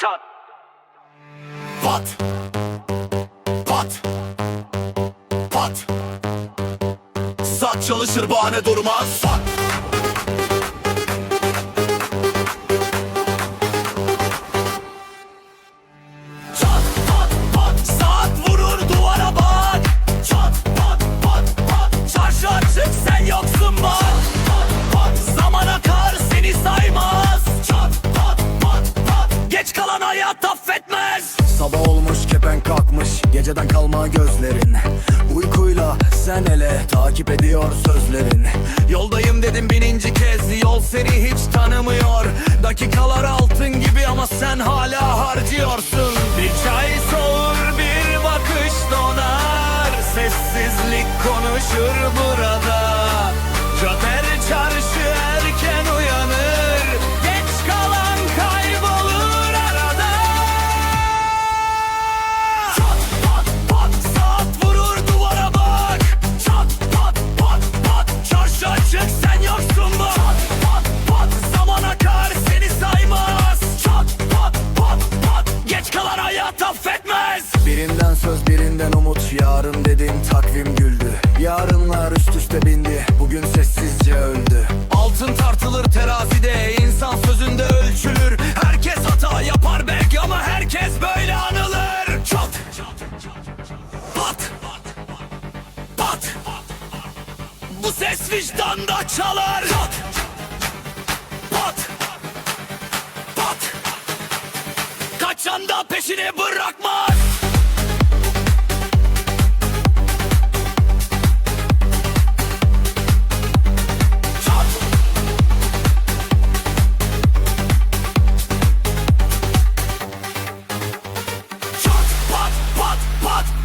Çat. Pat. Pat. Pat. Saat çalışır bahane durmaz. Pat Olmuş kepen kalkmış Geceden kalma gözlerin. Uykuyla sen ele takip ediyor sözlerin. Yoldayım dedim bininci kez Yol seni hiç tanımıyor. Dakikalar Birinden söz birinden umut. Yarın dediğim takvim güldü. Yarınlar üst üste bindi. Bugün sessizce öldü. Altın tartılır terazide. İnsan sözünde ölçülür. Herkes hata yapar belki ama herkes böyle anılır. Çat! Pat! Pat! Bu ses vicdanda çalar. Çat! Kaçan da peşini bırakmaz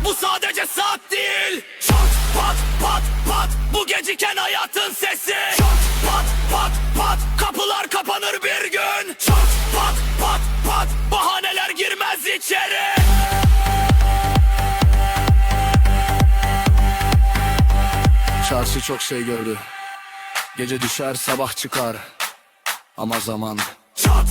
Bu sadece saat değil. Çat pat pat pat. Bu geciken hayatın sesi. Çat pat pat pat. Kapılar kapanır bir gün. Çat pat pat pat. Bahaneler girmez içeri. Çarşı çok şey gördü. Gece düşer sabah çıkar. Ama zaman Çat